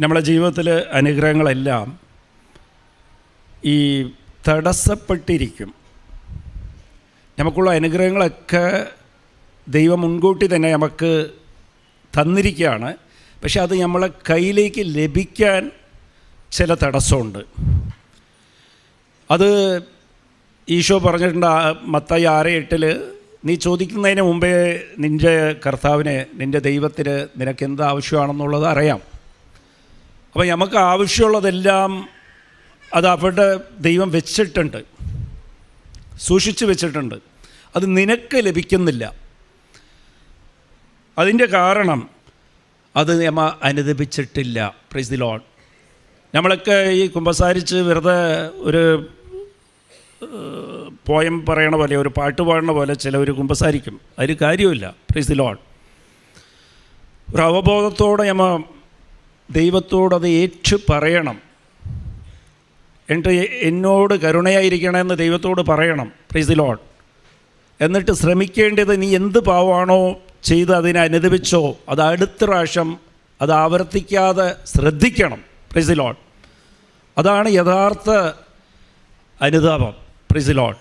നമ്മളെ ജീവിതത്തിലെ അനുഗ്രഹങ്ങളെല്ലാം ഈ തടസ്സപ്പെട്ടിരിക്കും. നമുക്കുള്ള അനുഗ്രഹങ്ങളൊക്കെ ദൈവം മുൻകൂട്ടി തന്നെ നമുക്ക് തന്നിരിക്കുകയാണ്. പക്ഷെ അത് നമ്മളെ കയ്യിലേക്ക് ലഭിക്കാൻ ചില തടസ്സമുണ്ട്. അത് ഈശോ പറഞ്ഞിട്ടുണ്ട് മത്തായി ആറ് എട്ടിൽ നീ ചോദിക്കുന്നതിന് മുമ്പേ നിന്റെ കർത്താവിന് നിന്റെ ദൈവത്തിന് നിനക്ക് എന്ത് ആവശ്യമാണെന്നുള്ളത് അറിയാം. അപ്പോൾ നമുക്ക് ആവശ്യമുള്ളതെല്ലാം അത് അവിടെ ദൈവം വെച്ചിട്ടുണ്ട്. സൂക്ഷിച്ചു വെച്ചിട്ടുണ്ട്. അത് നിനക്ക് ലഭിക്കുന്നില്ല. അതിന്റെ കാരണം അത് നമ്മ അനുദപിച്ചിട്ടില്ല. പ്രൈസ് ദി ലോൺ നമ്മളൊക്കെ ഈ കുമ്പസാരിച്ച് വെറുതെ ഒരു പോയം പറയണ പോലെ ഒരു പാട്ട് പാടണ പോലെ ചിലവർ കുമ്പസാരിക്കും. അതിന് കാര്യമില്ല പ്രൈസ് ദി ലോൺ ഒരു അവബോധത്തോടെ നമ്മ ദൈവത്തോട് അത് ഏറ്റു പറയണം. എന്നിട്ട് എന്നോട് കരുണയായിരിക്കണമെന്ന് ദൈവത്തോട് പറയണം. പ്രൈസ് ലോഡ് എന്നിട്ട് ശ്രമിക്കേണ്ടത് നീ എന്ത് പാവമാണോ ചെയ്ത് അതിനെ അനുദപിച്ചോ അത് അടുത്ത പ്രാവശ്യം അത് ആവർത്തിക്കാതെ ശ്രദ്ധിക്കണം. പ്രൈസ് ദി ലോൺ അതാണ് യഥാർത്ഥ അനുതാപം. Praise the loan